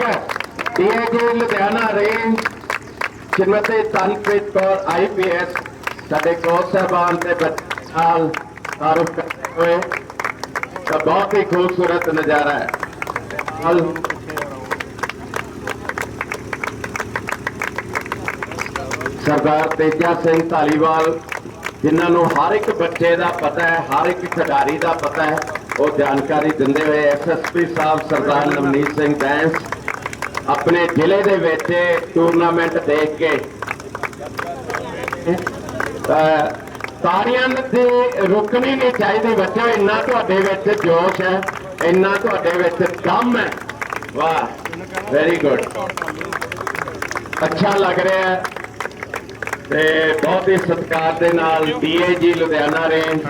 ਨਿੱਘਾ ਸਵਾਗਤ Ludhiana range Shrimati Tanpreet Kaur IPS ਸਾਡੇ ਕੋਚ ਸਾਹਿਬਾਨ ਤੇ ਨਾਲ ਤਾਰਫ ਕਰਦੇ ਹੋਏ ਤਾਂ ਬਹੁਤ ਹੀ ਖੂਬਸੂਰਤ ਨਜ਼ਾਰਾ ਹੈ। ਨਾਲ ਸਰਦਾਰ ਤੇਜਾ ਸਿੰਘ ਧਾਲੀਵਾਲ, ਜਿਨ੍ਹਾਂ ਨੂੰ ਹਰ ਇੱਕ ਬੱਚੇ ਦਾ ਪਤਾ ਹੈ, ਹਰ ਇੱਕ ਖਿਡਾਰੀ ਦਾ ਪਤਾ ਹੈ, ਉਹ ਜਾਣਕਾਰੀ ਦਿੰਦੇ ਹੋਏ ਐਸਐਸਪੀ ਸਾਹਿਬ ਸਰਦਾਰ ਨਵਨੀਤ ਸਿੰਘ ਬੈਂਸ ਆਪਣੇ ਜ਼ਿਲ੍ਹੇ ਦੇ ਵਿੱਚ ਟੂਰਨਾਮੈਂਟ ਦੇਖ ਕੇ। ਅਹ, ਤਾੜੀਆਂ ਰੁਕਣੀ ਨਹੀਂ ਚਾਹੀਦੀ ਬੱਚੋ ਇੰਨਾ ਤੁਹਾਡੇ ਵਿੱਚ ਜੋਸ਼ ਹੈ ਇੰਨਾ ਤੁਹਾਡੇ ਵਿੱਚ ਦਮ ਹੈ। ਵਾਹ ਵੈਰੀ ਗੁੱਡ ਅੱਛਾ ਲੱਗ ਰਿਹਾ ਹੈ। ਤੇ ਬਹੁਤ ਹੀ ਸਤਿਕਾਰ ਦੇ ਨਾਲ DIG Ludhiana range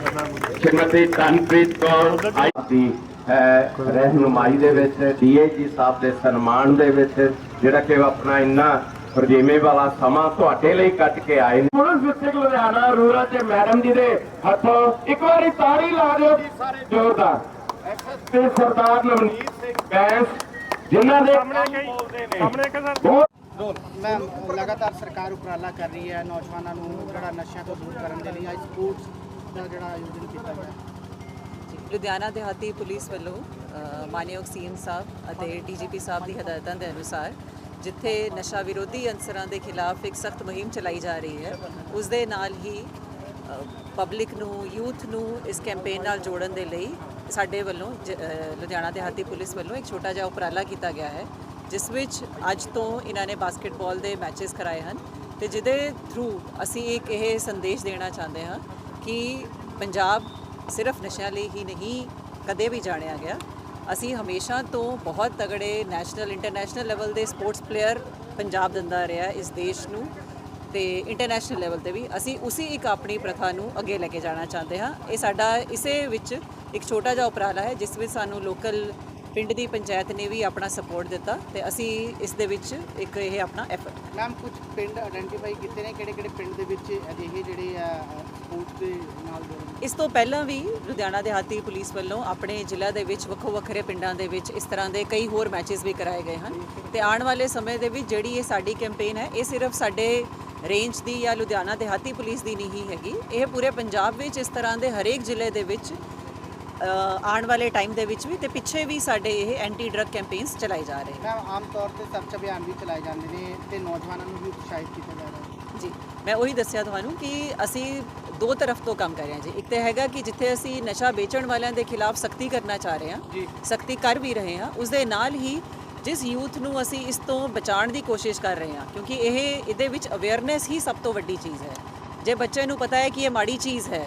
Shrimati Tanpreet Kaur IC ਹੈ ਰਹਿਨੁਮਾਈ ਦੇ ਵਿੱਚ ਡੀਏਜੀ ਸਾਹਿਬ ਦੇ ਸਨਮਾਨ ਦੇ ਵਿੱਚ ਜਿਹੜਾ ਕਿ ਆਪਣਾ ਇੰਨਾ ਫਰਜੀਮੇ ਵਾਲਾ ਸਮਾਂ ਤੁਹਾਡੇ ਲਈ ਕੱਟ ਕੇ ਆਏ ਨੇ। ਪੁਲਿਸ ਡਿਸਟ੍ਰਿਕਟ ਲੁਧਿਆਣਾ ਰੂਰਲ ਤੇ ਮੈਡਮ ਜੀ ਦੇ ਹੱਥੋਂ ਇੱਕ ਵਾਰੀ ਤਾੜੀ ਲਾ ਦਿਓ ਜੀ ਸਾਰੇ ਜ਼ੋਰਦਾਰ। ਐਸਐਸਪੀ ਸਰਦਾਰ ਨਵਨੀਤ ਸਿੰਘ ਬੈਂਸ ਜਿਨ੍ਹਾਂ ਦੇ ਬਹੁਤ ਮੈਂ ਲਗਾਤਾਰ ਸਰਕਾਰ ਉਪਰਾਲਾ ਕਰ ਰਹੀ ਹੈ ਨੌਜਵਾਨਾਂ ਨੂੰ ਜਿਹੜਾ ਨਸ਼ਿਆਂ ਤੋਂ ਦੂਰ ਕਰਨ ਦੇ ਲਈ ਅੱਜ ਸਪੋਰਟਸ ਦਾ ਜਿਹੜਾ ਆਯੋਜਨ ਕੀਤਾ ਗਿਆ। ਲੁਧਿਆਣਾ ਦਿਹਾਤੀ ਪੁਲਿਸ ਵੱਲੋਂ ਅ, ਮਾਨਯੋਗ ਸੀਐਮ ਸਾਹਿਬ ਅਤੇ ਡੀਜੀਪੀ ਸਾਹਿਬ ਦੀ ਹਦਾਇਤਾਂ ਦੇ ਅਨੁਸਾਰ ਜਿੱਥੇ ਨਸ਼ਾ ਵਿਰੋਧੀ ਅੰਸਰਾਂ ਦੇ ਖਿਲਾਫ ਇੱਕ ਸਖਤ ਮੁਹਿੰਮ ਚਲਾਈ ਜਾ ਰਹੀ ਹੈ ਉਸ ਦੇ ਨਾਲ ਹੀ ਪਬਲਿਕ ਨੂੰ ਯੂਥ ਨੂੰ ਇਸ ਕੈਂਪੇਨ ਨਾਲ ਜੋੜਨ ਦੇ ਲਈ ਸਾਡੇ ਵੱਲੋਂ ਜ- ਲੁਧਿਆਣਾ ਦਿਹਾਤੀ ਪੁਲਿਸ ਵੱਲੋਂ ਇੱਕ ਛੋਟਾ ਜਿਹਾ ਉਪਰਾਲਾ ਕੀਤਾ ਗਿਆ ਹੈ ਜਿਸ ਵਿੱਚ ਅੱਜ ਤੋਂ ਇਹਨਾਂ ਨੇ ਬਾਸਕਟਬਾਲ ਦੇ ਮੈਚਸ ਕਰਾਏ ਹਨ ਤੇ ਜਿਹਦੇ ਥਰੂ ਅਸੀਂ ਇੱਕ ਇਹ ਸੰਦੇਸ਼ ਦੇਣਾ ਚਾਹੁੰਦੇ ਹਾਂ ਕਿ ਪੰਜਾਬ ਸਿਰਫ ਨਸ਼ਿਆਂ ਲਈ ਹੀ ਨਹੀਂ, ਕਦੇ ਵੀ ਜਾਣਿਆ ਗਿਆ। ਅਸੀਂ ਹਮੇਸ਼ਾ ਤੋਂ ਬਹੁਤ ਤਗੜੇ ਨੈਸ਼ਨਲ ਇੰਟਰਨੈਸ਼ਨਲ ਲੈਵਲ ਦੇ ਸਪੋਰਟਸ ਪਲੇਅਰ ਪੰਜਾਬ ਦਿੰਦਾ ਰਿਹਾ ਇਸ ਦੇਸ਼ ਨੂੰ ਤੇ ਇੰਟਰਨੈਸ਼ਨਲ ਲੈਵਲ ਤੇ ਵੀ। ਅਸੀਂ ਉਸੇ ਇੱਕ ਆਪਣੀ ਪ੍ਰਥਾ ਨੂੰ ਅੱਗੇ ਲੈ ਕੇ ਜਾਣਾ ਚਾਹੁੰਦੇ ਹਾਂ। ਇਹ ਸਾਡਾ, ਇਸੇ ਵਿੱਚ ਇੱਕ ਛੋਟਾ ਜਿਹਾ ਉਪਰਾਲਾ ਹੈ, ਜਿਸ ਵਿੱਚ ਸਾਨੂੰ ਲੋਕਲ ਪਿੰਡ ਦੀ ਪੰਚਾਇਤ ਨੇ ਵੀ ਆਪਣਾ ਸਪੋਰਟ ਦਿੱਤਾ ਤੇ ਅਸੀਂ ਇਸ ਦੇ ਵਿੱਚ ਇੱਕ ਇਹ ਆਪਣਾ ਐਫਰਟ ਮੈਮ ਕੁਝ ਪਿੰਡ ਆਇਡੈਂਟੀਫਾਈ ਕੀਤੇ ਨੇ? ਕਿਹੜੇ ਕਿਹੜੇ ਪਿੰਡ ਦੇ ਵਿੱਚ ਅਜਿਹੇ ਜਿਹੜੇ ਆ ਸਪੋਰਟਸ ਦੇ ਨਾਲ ਜੁੜੇ ਇਸ ਤੋਂ ਪਹਿਲਾਂ ਵੀ ਲੁਧਿਆਣਾ ਦਿਹਾਤੀ ਪੁਲਿਸ ਵੱਲੋਂ ਆਪਣੇ ਜ਼ਿਲ੍ਹਾ ਦੇ ਵਿੱਚ ਵੱਖੋ ਵੱਖਰੇ ਪਿੰਡਾਂ ਦੇ ਵਿੱਚ ਇਸ ਤਰ੍ਹਾਂ ਦੇ ਕਈ ਹੋਰ ਮੈਚਸ ਵੀ ਕਰਾਏ ਗਏ ਹਨ। ਤੇ ਆਉਣ ਵਾਲੇ ਸਮੇਂ ਦੇ ਵਿੱਚ ਜਿਹੜੀ ਇਹ ਸਾਡੀ ਕੈਂਪੇਨ ਹੈ ਇਹ ਸਿਰਫ ਸਾਡੇ ਰੇਂਜ ਦੀ ਜਾਂ ਲੁਧਿਆਣਾ ਦਿਹਾਤੀ ਪੁਲਿਸ ਦੀ ਨਹੀਂ ਹੈਗੀ। ਇਹ ਪੂਰੇ ਪੰਜਾਬ ਵਿੱਚ ਇਸ ਤਰ੍ਹਾਂ ਦੇ ਹਰੇਕ ਜ਼ਿਲ੍ਹੇ ਦੇ ਵਿੱਚ ਆਉਣ ਵਾਲੇ ਟਾਈਮ ਦੇ ਵਿੱਚ ਵੀ ਤੇ ਪਿੱਛੇ ਵੀ ਸਾਡੇ ਇਹ ਐਂਟੀ ਡਰੱਗ ਕੈਂਪੇਨਸ ਚਲਾਏ ਜਾ ਰਹੇ ਮੈਮ ਆਮ ਤੌਰ ਤੇ ਸਰਚ ਅਭਿਆਨ ਵੀ ਚਲਾਏ ਜਾਂਦੇ ਨੇ ਤੇ ਨੌਜਵਾਨਾਂ ਨੂੰ ਵੀ ਉਤਸ਼ਾਹਿਤ ਕੀਤਾ ਜਾ ਰਿਹਾ ਹੈ। ਜੀ ਮੈਂ ਉਹੀ ਦੱਸਿਆ ਤੁਹਾਨੂੰ ਕਿ ਅਸੀਂ ਦੋ ਤਰਫ ਤੋਂ ਕੰਮ ਕਰ ਰਹੇ ਹਾਂ ਜੀ। ਇੱਕ ਤਾਂ ਹੈਗਾ ਕਿ ਜਿੱਥੇ ਅਸੀਂ ਨਸ਼ਾ ਵੇਚਣ ਵਾਲਿਆਂ ਦੇ ਖਿਲਾਫ ਸਖਤੀ ਕਰਨਾ ਚਾਹ ਰਹੇ ਹਾਂ ਸਖਤੀ ਕਰ ਵੀ ਰਹੇ ਹਾਂ ਉਸ ਦੇ ਨਾਲ ਹੀ ਜਿਸ ਯੂਥ ਨੂੰ ਅਸੀਂ ਇਸ ਤੋਂ ਬਚਾਉਣ ਦੀ ਕੋਸ਼ਿਸ਼ ਕਰ ਰਹੇ ਹਾਂ ਕਿਉਂਕਿ ਇਹ ਇਹਦੇ ਵਿੱਚ ਅਵੇਅਰਨੈਸ ਹੀ ਸਭ ਤੋਂ ਵੱਡੀ ਚੀਜ਼ ਹੈ। ਜੇ ਬੱਚੇ ਨੂੰ ਪਤਾ ਹੈ ਕਿ ਇਹ ਮਾੜੀ ਚੀਜ਼ ਹੈ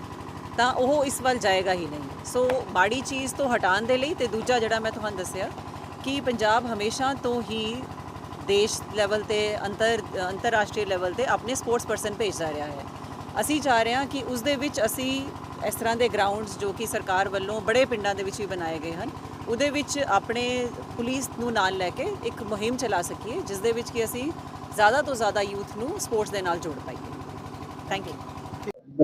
ਤਾਂ ਉਹ ਇਸ ਵੱਲ ਜਾਏਗਾ ਹੀ ਨਹੀਂ। ਸੋ ਮਾੜੀ ਚੀਜ਼ ਤੋਂ ਹਟਾਉਣ ਦੇ ਲਈ ਤੇ ਦੂਜਾ ਜਿਹੜਾ ਮੈਂ ਤੁਹਾਨੂੰ ਦੱਸਿਆ ਕਿ ਪੰਜਾਬ ਹਮੇਸ਼ਾ ਤੋਂ ਹੀ ਦੇਸ਼ ਲੈਵਲ ਤੇ ਅੰਤਰ, ਅੰਤਰਰਾਸ਼ਟਰੀ ਲੈਵਲ ਤੇ ਆਪਣੇ ਸਪੋਰਟਸ ਪਰਸਨ ਭੇਜਦਾ ਰਿਹਾ ਹੈ। ਅਸੀਂ ਚਾਹ ਰਹੇ ਹਾਂ ਕਿ ਉਸ ਦੇ ਵਿੱਚ ਅਸੀਂ ਇਸ ਤਰ੍ਹਾਂ ਦੇ ਗਰਾਊਂਡਸ ਜੋ ਕਿ ਸਰਕਾਰ ਵੱਲੋਂ ਬੜੇ ਪਿੰਡਾਂ ਦੇ ਵਿੱਚ ਵੀ ਬਣਾਏ ਗਏ ਹਨ, ਉਹਦੇ ਵਿੱਚ ਆਪਣੇ ਪੁਲਿਸ ਨੂੰ ਨਾਲ ਲੈ ਕੇ ਇੱਕ ਮੁਹਿੰਮ ਚਲਾ ਸਕੀਏ, ਜਿਸ ਦੇ ਵਿੱਚ ਕਿ ਅਸੀਂ ਜ਼ਿਆਦਾ ਤੋਂ ਜ਼ਿਆਦਾ ਯੂਥ ਨੂੰ ਸਪੋਰਟਸ ਦੇ ਨਾਲ ਜੋੜ ਪਾਈਏ। ਥੈਂਕ ਯੂ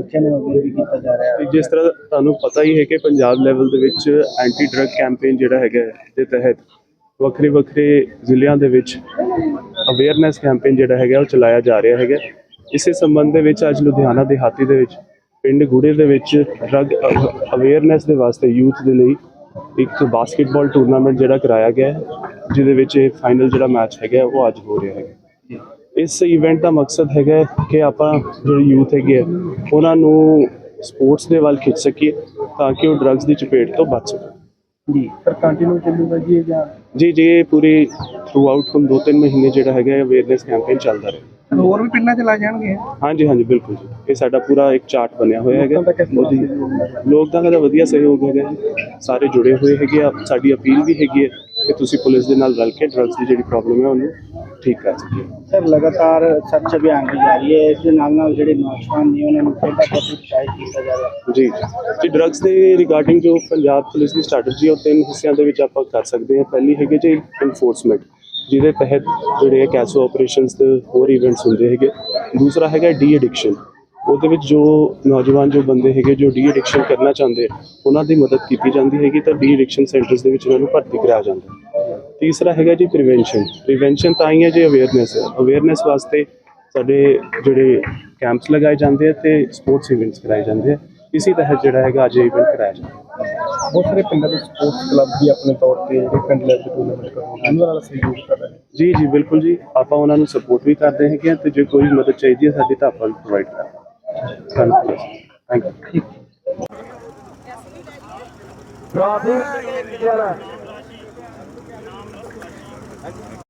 ਬੱਚਿਆਂ ਨੂੰ ਅਵੇਅਰ ਵੀ ਕੀਤਾ ਜਾ ਰਿਹਾ ਤੇ ਜਿਸ ਤਰ੍ਹਾਂ ਤੁਹਾਨੂੰ ਪਤਾ ਹੀ ਹੈ ਕਿ ਪੰਜਾਬ ਲੈਵਲ ਦੇ ਵਿੱਚ ਐਂਟੀ ਡਰੱਗ ਕੈਂਪੇਨ ਜਿਹੜਾ ਹੈਗਾ ਦੇ ਤਹਿਤ ਵੱਖਰੇ ਵੱਖਰੇ ਜ਼ਿਲ੍ਹਿਆਂ ਦੇ ਵਿੱਚ ਅਵੇਅਰਨੈਸ ਕੈਂਪੇਨ ਜਿਹੜਾ ਹੈਗਾ ਉਹ ਚਲਾਇਆ ਜਾ ਰਿਹਾ ਹੈਗਾ ਇਸੇ ਸੰਬੰਧ ਦੇ ਵਿੱਚ ਅੱਜ ਲੁਧਿਆਣਾ ਦੇ ਹਾਤੀ ਦੇ ਵਿੱਚ, ਪਿੰਡ ਗੁੜੇ ਦੇ ਵਿੱਚ ਡਰੱਗ ਅਵੇਅਰਨੈਸ ਦੇ ਵਾਸਤੇ ਯੂਥ ਦੇ ਲਈ ਇੱਕ ਬਾਸਕਟਬਾਲ ਟੂਰਨਾਮੈਂਟ ਜਿਹੜਾ ਕਰਾਇਆ ਗਿਆ ਜਿਹਦੇ ਵਿੱਚ ਇਹ ਫਾਈਨਲ ਜਿਹੜਾ ਮੈਚ ਹੈਗਾ ਉਹ ਅੱਜ ਹੋ ਰਿਹਾ ਹੈਗਾ ਇਸ ਇਵੈਂਟ ਦਾ ਮਕਸਦ ਹੈਗਾ ਕਿ ਆਪਾਂ ਜਿਹੜੇ ਯੂਥ ਹੈਗੇ ਉਹਨਾਂ ਨੂੰ ਸਪੋਰਟਸ ਦੇ ਵੱਲ ਖਿੱਚ ਸਕੀਏ ਤਾਂ ਕਿ ਉਹ ਡਰੱਗਸ ਦੀ ਚਪੇਟ ਤੋਂ ਬਚ ਸਕਣ। ਜੀ ਪਰ ਕੰਟੀਨਿਊ ਚੱਲੂਗਾ ਜੀ ਜਾਂ? ਜੀ ਜੀ ਇਹ ਪੂਰੀ ਥਰੂ ਆਊਟ ਹੁਣ ਦੋ ਤਿੰਨ ਮਹੀਨੇ ਜਿਹੜਾ ਹੈਗਾ ਅਵੇਅਰਨੈਸ ਕੈਂਪੇਨ ਚੱਲਦਾ ਰਹੇ। ਹੋਰ ਵੀ ਪਿੰਡਾਂ ਚ ਲਾ ਜਾਣਗੇ? ਹਾਂਜੀ ਹਾਂਜੀ ਬਿਲਕੁਲ ਜੀ। ਇਹ ਸਾਡਾ ਪੂਰਾ ਇੱਕ ਚਾਰਟ ਬਣਿਆ ਹੋਇਆ ਹੈਗਾ। ਉਹਦੀ ਲੋਕਾਂ ਦਾ ਵਧੀਆ ਸਹਿਯੋਗ ਹੈਗਾ ਜੀ। ਸਾਰੇ ਜੁੜੇ ਹੋਏ ਹੈਗੇ ਆ। ਸਾਡੀ ਅਪੀਲ ਵੀ ਹੈਗੀ ਹੈ ਕਿ ਤੁਸੀਂ ਪੁਲਿਸ ਦੇ ਨਾਲ ਰਲ ਕੇ ਡਰੱਗਸ ਦੀ ਜਿਹੜੀ ਪ੍ਰੋਬਲਮ ਹੈ ਉਹਨੂੰ ਠੀਕ ਕਰ ਸਕੀਏ ਸਰ, ਲਗਾਤਾਰ ਸਰਚ ਅਭਿਆਨ ਵੀ ਜਾਰੀ ਹੈ। ਇਸ ਦੇ ਨਾਲ ਨਾਲ ਜਿਹੜੇ ਨੌਜਵਾਨ ਨੇ, ਉਹਨਾਂ ਨੂੰ ਖੇਡਾਂ ਪ੍ਰਤੀ ਉਤਸ਼ਾਹਿਤ ਕੀਤਾ ਜਾ ਰਿਹਾ? ਜੀ। ਜੀ ਡਰੱਗਸ ਦੇ ਰਿਗਾਰਡਿੰਗ ਜੋ ਪੰਜਾਬ ਪੁਲਿਸ ਦੀ ਸਟ੍ਰੈਟਜੀ ਉਹ ਤਿੰਨ ਹਿੱਸਿਆਂ ਦੇ ਵਿੱਚ ਆਪਾਂ ਕਰ ਸਕਦੇ ਹਾਂ। ਪਹਿਲੀ ਹੈਗੀ ਜੀ ਇਨਫੋਰਸਮੈਂਟ ਜਿਹਦੇ ਤਹਿਤ ਜਿਹੜੇ ਕੈਸੋ ਆਪਰੇਸ਼ਨਸ ਤੇ ਹੋਰ ਇਵੈਂਟਸ ਹੁੰਦੇ ਹੈਗੇ। ਦੂਸਰਾ ਹੈਗਾ ਡੀ ਐਡਿਕਸ਼ਨ ਉਹਦੇ ਵਿੱਚ ਜੋ ਨੌਜਵਾਨ, ਜੋ ਬੰਦੇ ਹੈਗੇ, ਜੋ ਡੀ ਐਡਿਕਸ਼ਨ ਕਰਨਾ ਚਾਹੁੰਦੇ ਉਹਨਾਂ ਦੀ ਮਦਦ ਕੀਤੀ ਜਾਂਦੀ ਹੈਗੀ ਤਾਂ ਡੀ ਐਡਿਕਸ਼ਨ ਸੈਂਟਰਸ ਦੇ ਵਿੱਚ ਉਹਨਾਂ ਨੂੰ ਭਰਤੀ ਕਰਾਇਆ ਜਾਂਦਾ। ਹੈ। ਤੀਸਰਾ ਹੈਗਾ ਜੀ ਪ੍ਰੀਵੈਂਸ਼ਨ ਪ੍ਰੀਵੈਂਸ਼ਨ ਤਾਂ ਹੀ ਹੈ ਜੀ ਅਵੇਅਰਨੈਸ ਅਵੇਅਰਨੈਸ ਵਾਸਤੇ ਸਾਡੇ ਜਿਹੜੇ ਕੈਂਪਸ ਲਗਾਏ ਜਾਂਦੇ ਆ ਤੇ ਸਪੋਰਟਸ ਇਵੈਂਟਸ ਕਰਾਏ ਜਾਂਦੇ ਆ। ਇਸੇ ਤਹਿਤ ਜਿਹੜਾ ਹੈਗਾ ਅੱਜ ਇਵੈਂਟ ਕਰਾਇਆ ਜਾਂਦਾ। ਬਹੁਤ ਸਾਰੇ ਪਿੰਡਾਂ ਦੇ ਸਪੋਰਟਸ ਕਲੱਬ ਵੀ ਆਪਣੇ ਤੌਰ ਤੇ ਜਿਹੜੇ ਪਿੰਡ ਲੈਵਲ ਤੇ ਟੂਰਨਾਮੈਂਟ ਕਰਵਾਉਂਦੇ ਉਹਨਾਂ ਨਾਲ ਸਹਿਯੋਗ ਕਰ ਰਹੇ ਨੇ ਜੀ ਜੀ ਬਿਲਕੁਲ ਜੀ। ਆਪਾਂ ਉਹਨਾਂ ਨੂੰ ਸਪੋਰਟ ਵੀ ਕਰਦੇ ਹੈਗੇ ਤੇ ਜੇ ਕੋਈ ਮਦਦ ਚਾਹੀਦੀ ਹੈ ਸਾਡੀ ਤਾਂ ਆਪਾਂ ਪ੍ਰੋਵਾਈਡ ਕਰਾਂਗੇ। Thank you trophy